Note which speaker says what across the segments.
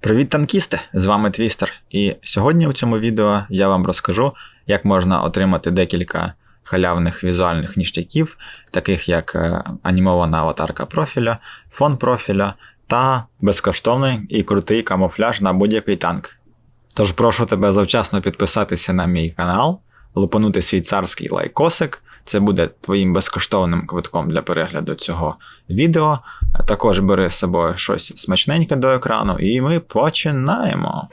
Speaker 1: Привіт, танкісти! З вами Твістер. І сьогодні у цьому відео я вам розкажу, як можна отримати декілька халявних візуальних ніштяків, таких як е, анімована аватарка профіля, фон профіля та безкоштовний і крутий камуфляж на будь-який танк. Тож прошу тебе завчасно підписатися на мій канал, лупанути свій царський лайкосик. Це буде твоїм безкоштовним квитком для перегляду цього відео. Також бери з собою щось смачненьке до екрану, і ми починаємо.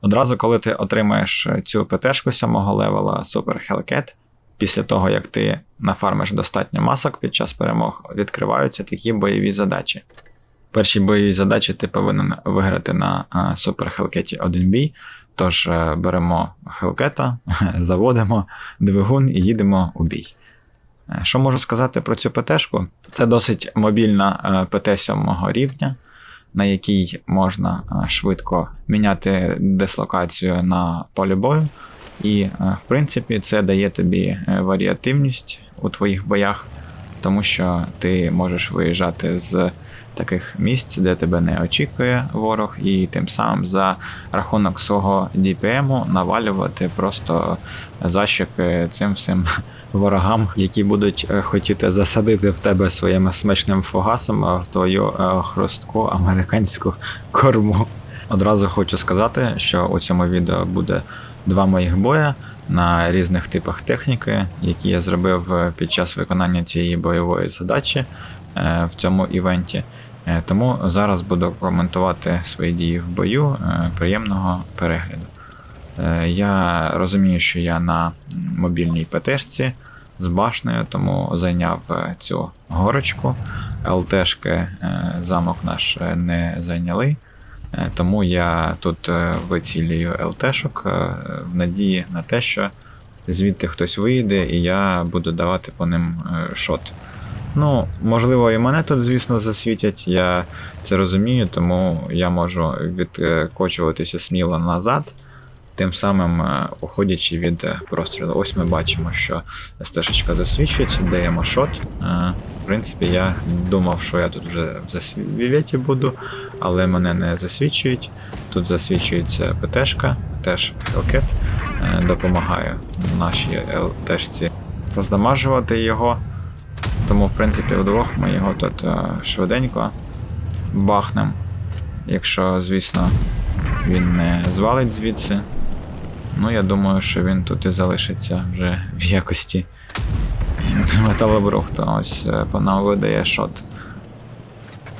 Speaker 1: Одразу, коли ти отримаєш цю ПТшку 7 левела Super Hellcat, після того як ти нафармиш достатньо масок під час перемог, відкриваються такі бойові задачі. Перші бойові задачі ти повинен виграти на Super Hellcat 1 бій. Тож е, беремо Hellcat, заводимо двигун і їдемо у бій. Е, Що можу сказати про цю ПТшку? Це досить мобільна е, ПТ 7 рівня, на якій можна швидко міняти дислокацію на полі бою. І, в принципі, це дає тобі варіативність у твоїх боях, тому що ти можеш виїжджати з таких місць, де тебе не очікує ворог, і тим самим за рахунок свого DPM навалювати просто защики цим всім ворогам, які будуть е, хотіти засадити в тебе своїм смачним фугасом е, в твою е, хрустку американську корму. Одразу хочу сказати, що у цьому відео буде два моїх боя на різних типах техніки, які я зробив під час виконання цієї бойової задачі в цьому івенті. Е, Тому зараз буду коментувати свої дії в бою. Е, Приємного перегляду. Е, Я розумію, що я на мобільній ПТшці з башнею, тому зайняв цю горочку. ЛТшки замок наш не зайняли. Тому я тут вицілюю ЛТшок в надії на те, що звідти хтось вийде, і я буду давати по ним шот. Ну, можливо, і мене тут, звісно, засвітять, я це розумію, тому я можу відкочуватися сміло назад, тим самим е, уходячи від е, прострілу. Ось ми бачимо, що стежечка засвічується, даємо шот. Е, В принципі, я думав, що я тут вже в засвіті буду, але мене не засвічують. Тут засвічується ПТшка, теж. Е, Допомагаю нашій ЛТшці роздамажувати його. Тому, в принципі, вдвох ми його тут е, швиденько бахнем. Якщо, звісно, він не звалить звідси. Ну, я думаю, що він тут і залишиться вже в якості металобрухту. Ось е, нам видає шот.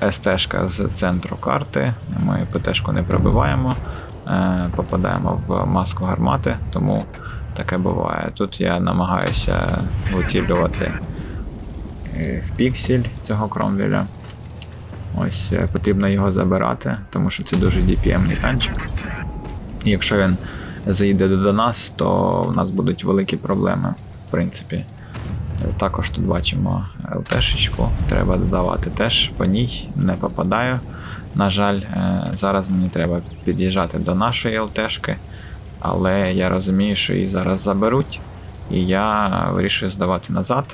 Speaker 1: СТ-шка з центру карти. Ми ПТ-шку не пробиваємо, е, попадаємо в маску гармати, тому таке буває. Тут я намагаюся вицілювати в піксель цього кромвеля. Ось е, потрібно його забирати, тому що це дуже DPM-ний танчик. І якщо він заїде до нас, то в нас будуть великі проблеми, в принципі. Е, Також тут бачимо ЛТшечку, треба додавати теж по ній, не попадаю. На жаль, е, зараз мені треба під'їжджати до нашої ЛТшки, але я розумію, що її зараз заберуть, і я вирішую здавати назад.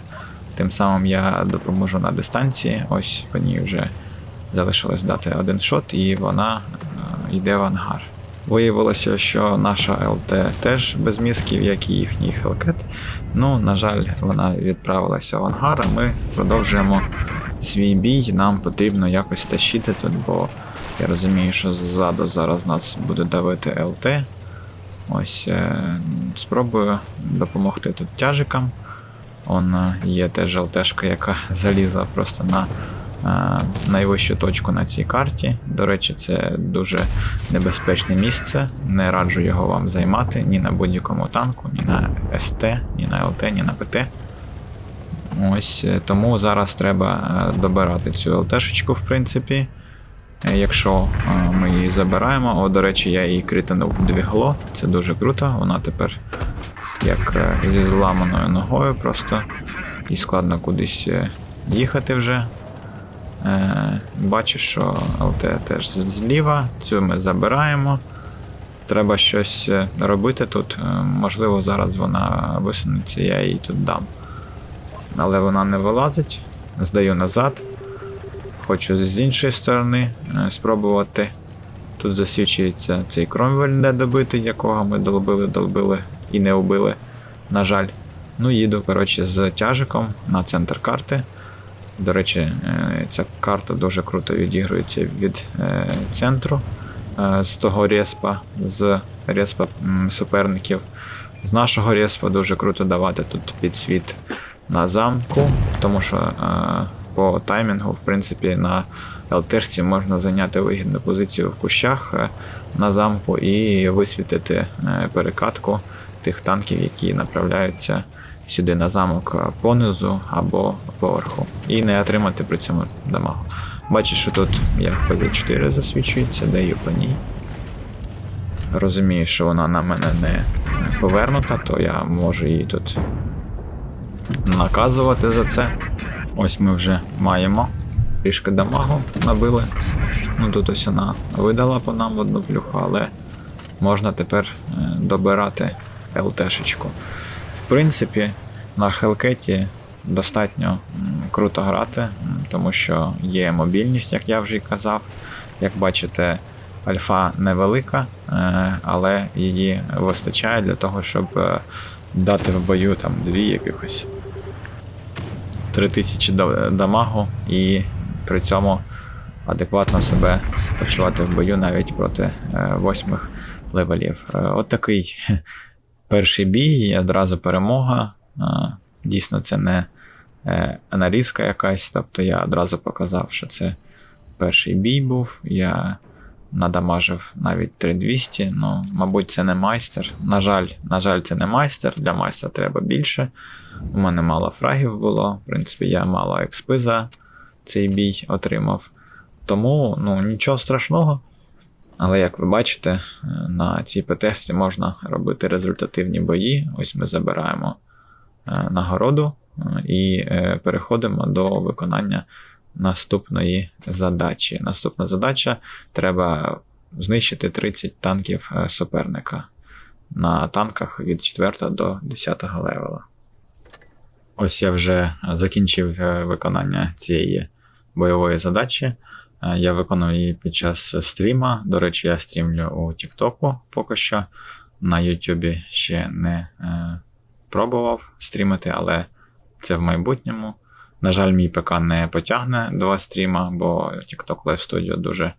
Speaker 1: Тим самим я допоможу на дистанції. Ось по ній вже залишилось дати один шот, і вона е, йде в ангар. Виявилося, що наша ЛТ теж без мізків, як і їхній Hellcat. Ну, на жаль, вона відправилася в ангар, а ми продовжуємо свій бій. Нам потрібно якось тащити тут, бо я розумію, що ззаду зараз нас буде давити ЛТ. Ось е, спробую допомогти тут тяжикам. Он є теж ЛТшка, яка залізла просто на е, найвищу точку на цій карті. До речі, це дуже небезпечне місце. Не раджу його вам займати ні на будь-якому танку, ні на СТ, ні на ЛТ, ні на ПТ. Ось е, тому зараз треба е, добирати цю ЛТшечку, в принципі. Якщо ми її забираємо, о, до речі, я її кританув в двігло, це дуже круто. Вона тепер як е, зі зламаною ногою просто і складно кудись е, їхати вже. Е, Бачу, що ЛТ теж зліва, цю ми забираємо. Треба щось робити тут. Можливо, зараз вона висунеться, я їй тут дам. але вона не вилазить. Здаю назад. Хочу з іншої сторони спробувати. Тут засвічується цей кромвель недобитий, якого ми долбили, долбили і не вбили. На жаль. Ну, їду, коротше, з тяжиком на центр карти. До речі, е, ця карта дуже круто відігрується від е, центру е, з того респа, з респа суперників. З нашого респа дуже круто давати тут підсвіт на замку, тому що по таймінгу, в принципі, на ЛТшці можна зайняти вигідну позицію в кущах на замку і висвітити перекатку тих танків, які направляються сюди на замок е, понизу або поверху, і не отримати при цьому дамагу. Бачиш, що тут як ПЗ4 засвічується, даю по ній. Розумію, що вона на мене не повернута, то я можу її тут наказувати за це. Ось ми вже маємо трішки дамагу набили. Ну тут ось вона видала по нам одну плюху, але можна тепер е, добирати ЛТшечку. В принципі, на Хелкеті достатньо круто грати, тому що є мобільність, як я вже й казав. Як бачите, альфа невелика, е, але її вистачає для того, щоб е, дати в бою там дві якихось 3000 дамагу і при цьому адекватно себе почувати в бою навіть проти е, восьмих левелів. От такий перший бій і одразу перемога. Дійсно, це не е, нарізка якась, тобто я одразу показав, що це перший бій був. Я надамажив навіть 3200. Ну, мабуть, це не майстер. На жаль, на жаль, це не майстер. Для майстра треба більше. У мене мало фрагів було. В принципі, я мало експи за цей бій отримав. Тому ну, нічого страшного. Але як ви бачите, е, на цій ПТС можна робити результативні бої. Ось ми забираємо е, нагороду е, і переходимо до виконання наступної задачі. Наступна задача треба знищити 30 танків суперника на танках від 4 до 10 левела. Ось я вже закінчив виконання цієї бойової задачі. Е, Я виконав її під час стріма. До речі, я стрімлю у Тіктоку поки що. На Ютубі ще не е, пробував стрімити, але це в майбутньому. На жаль, мій ПК не потягне два стріма, бо TikTok Live Studio дуже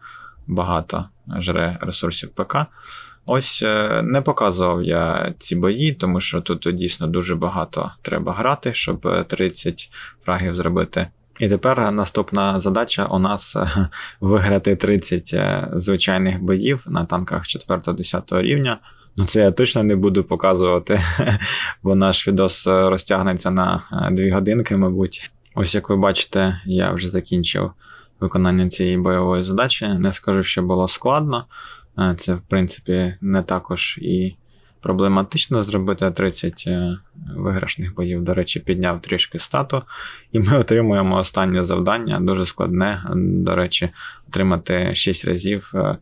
Speaker 1: багато жре ресурсів ПК. Ось е, не показував я ці бої, тому що тут дійсно дуже багато треба грати, щоб е, 30 фрагів зробити. І тепер наступна задача у нас е, виграти 30 е, звичайних боїв на танках 4-10 рівня. Ну, це я точно не буду показувати, бо наш відос е, розтягнеться на 2 годинки, мабуть. Ось як ви бачите, я вже закінчив виконання цієї бойової задачі. Не скажу, що було складно. Це, в принципі, не також і проблематично зробити 30 е, виграшних боїв. До речі, підняв трішки стату. І ми отримуємо останнє завдання, дуже складне. До речі, отримати 6 разів е,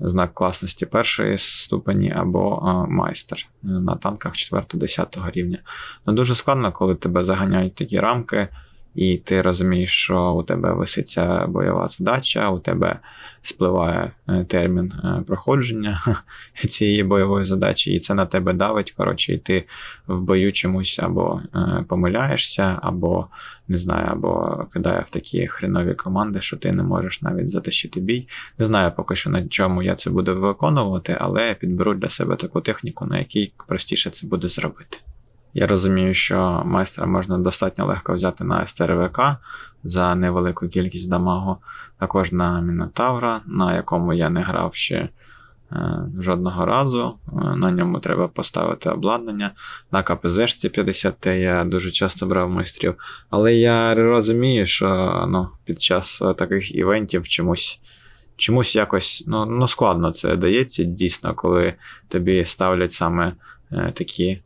Speaker 1: знак класності першої ступені або е, майстер на танках 4-10 рівня. Ну, дуже складно, коли тебе заганяють такі рамки, і ти розумієш, що у тебе виситься бойова задача, у тебе спливає е, термін е, проходження цієї бойової задачі, і це на тебе давить. Коротше, і ти в бою чомусь або е, помиляєшся, або не знаю, або кидає в такі хренові команди, що ти не можеш навіть затащити бій. Не знаю поки що на чому я це буду виконувати, але підберу для себе таку техніку, на якій простіше це буде зробити. Я розумію, що майстра можна достатньо легко взяти на СТРВК за невелику кількість дамагу, також на Мінотавра, на якому я не грав ще е, жодного разу. Е, На ньому треба поставити обладнання. На КПЗшці 50Т я дуже часто брав майстрів. Але я розумію, що ну, під час таких івентів чомусь. Чомусь якось ну, ну складно це дається, дійсно, коли тобі ставлять саме е, такі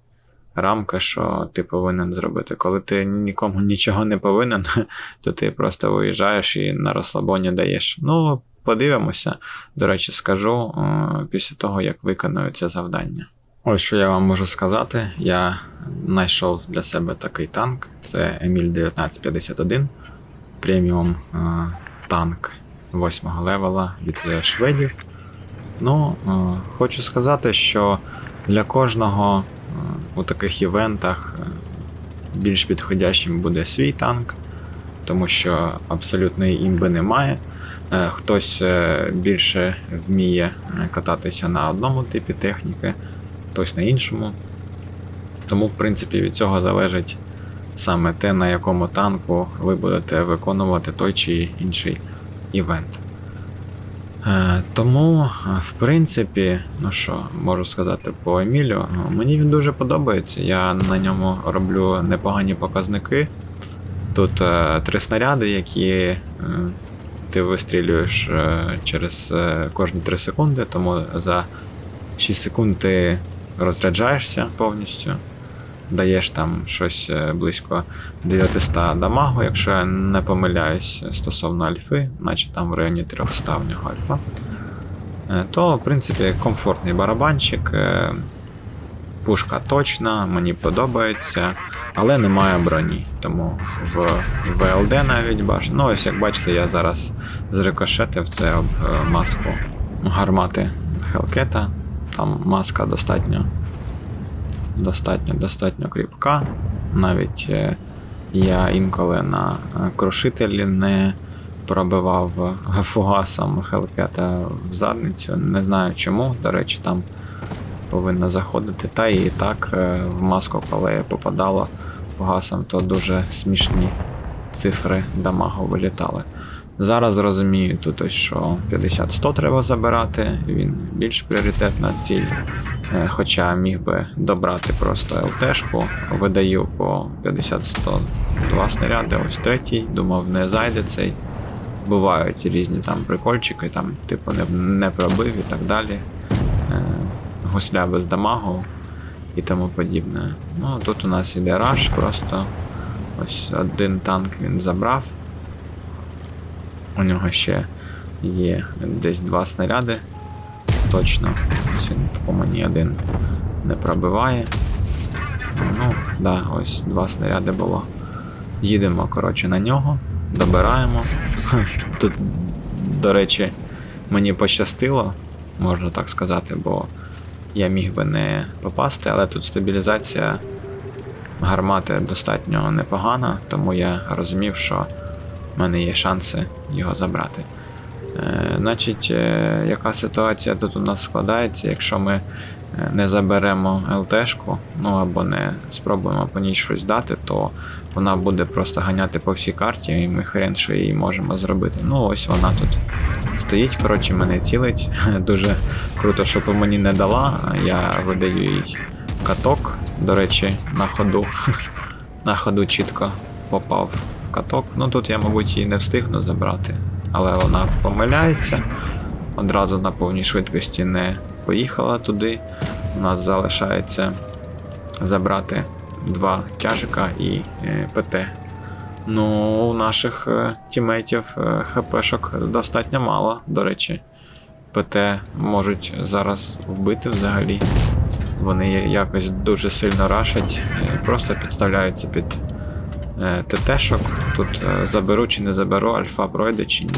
Speaker 1: рамка, що ти повинен зробити. Коли ти нікому нічого не повинен, то ти просто виїжджаєш і на розслабоні даєш. Ну, подивимося. До речі, скажу е, після того, як виконую це завдання. Ось що я вам можу сказати. Я знайшов для себе такий танк. Це Еміль 1951 преміум е, танк 8 левела від шведів. Ну, е, хочу сказати, що для кожного у таких івентах е, більш підходящим буде свій танк, тому що абсолютної імби немає. Е, Хтось е, більше вміє кататися на одному типі техніки, хтось на іншому. Тому, в принципі, від цього залежить саме те, на якому танку ви будете виконувати той чи інший івент. Е, Тому, е, в принципі, ну що, можу сказати по Емілю, ну, мені він дуже подобається. Я на ньому роблю непогані показники. Тут е, три снаряди, які ти вистрілюєш через кожні 3 секунди, тому за 6 секунд ти розряджаєшся повністю. Даєш там щось е, близько 900 дамагу, якщо я не помиляюсь стосовно альфи, наче там в районі 300 в нього альфа. Е, То, в принципі, комфортний барабанчик. е, Пушка точна, мені подобається, але немає броні. Тому в ВЛД навіть бачу. Ну, ось як бачите, я зараз зрикошетив це об е, маску гармати Хелкета. Там маска достатньо достатньо, достатньо кріпка. Навіть е, я інколи на е, крушителі не пробивав фугасом Хелкета в задницю. Не знаю чому. До речі, там повинно заходити. Та і так е, в маску, коли попадало фугасом, то дуже смішні цифри дамагу вилітали. Зараз розумію тут ось, що 50-100 треба забирати, він більш пріоритетна ціль. Е, Хоча міг би добрати просто ЛТшку, видаю по 50-100 два снаряди, ось третій, думав, не зайде цей. Бувають різні там прикольчики, там, типу, не, не пробив і так далі. Е, Гусля без дамагу і тому подібне. Ну, тут у нас іде раш просто. Ось один танк він забрав. У нього ще є десь два снаряди. Точно. Ось він по мені один не пробиває. Ну, да, ось два снаряди було. Їдемо, коротше, на нього, добираємо. Тут, до речі, мені пощастило, можна так сказати, бо я міг би не попасти, але тут стабілізація гармати достатньо непогана, тому я розумів, що в мене є шанси його забрати. Е, значить, е, яка ситуація тут у нас складається, якщо ми е, не заберемо ЛТшку, ну або не спробуємо по ній щось дати, то вона буде просто ганяти по всій карті, і ми хрен що її можемо зробити. Ну, ось вона тут стоїть, коротше, мене цілить. Дуже круто, що по мені не дала. Я видаю їй каток, до речі, на ходу. на ходу чітко попав каток. Ну тут я, мабуть, її не встигну забрати, але вона помиляється. Одразу на повній швидкості не поїхала туди. У нас залишається забрати два тяжика і е, ПТ. Ну, у наших е, тімейтів е, ХПшок достатньо мало, до речі. ПТ можуть зараз вбити взагалі. Вони якось дуже сильно рашать, е, просто підставляються під ТТшок. Тут е, заберу чи не заберу, альфа пройде чи ні.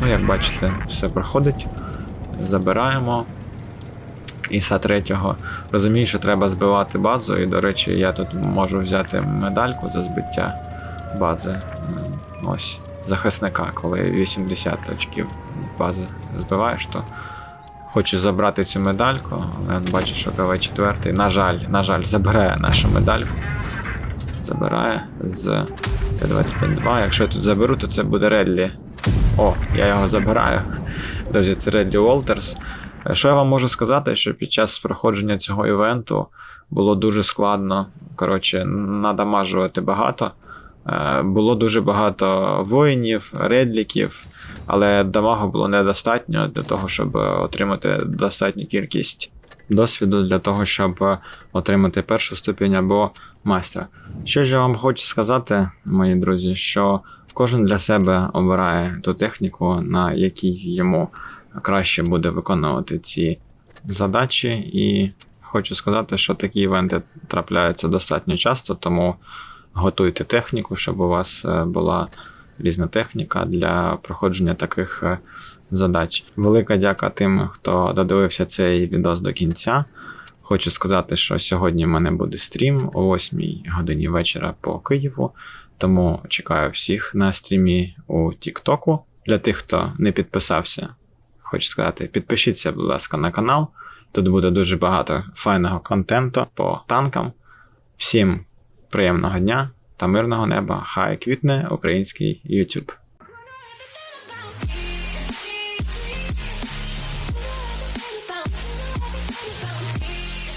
Speaker 1: Ну, як бачите, все проходить. Забираємо. Іса третього. Розумію, що треба збивати базу, і, до речі, я тут можу взяти медальку за збиття бази. Ось, захисника, коли 80 очків бази збиваєш, то хочу забрати цю медальку, але бачу, що КВ-4, на жаль, на жаль, забирає нашу медальку. Забирає з Т-25-2. Якщо я тут заберу, то це буде Редлі. О, я його забираю. Друзі, це Редлі Уолтерс. Що я вам можу сказати, що під час проходження цього івенту було дуже складно, коротше, надамажувати багато. Е, Було дуже багато воїнів, редліків, але дамагу було недостатньо для того, щоб е, отримати достатню кількість досвіду для того, щоб е, отримати першу ступінь або майстра. Що ж я вам хочу сказати, мої друзі, що кожен для себе обирає ту техніку, на якій йому краще буде виконувати ці задачі, і хочу сказати, що такі івенти трапляються достатньо часто, тому готуйте техніку, щоб у вас е, була різна техніка для проходження таких е, задач. Велика дяка тим, хто додивився цей відос до кінця. Хочу сказати, що сьогодні в мене буде стрім о 8 годині вечора по Києву. Тому чекаю всіх на стрімі у Тіктоку. Для тих, хто не підписався, хочу сказати, підпишіться, будь ласка, на канал. Тут буде дуже багато файного контенту по танкам. Всім приємного дня та мирного неба! Хай квітне український YouTube.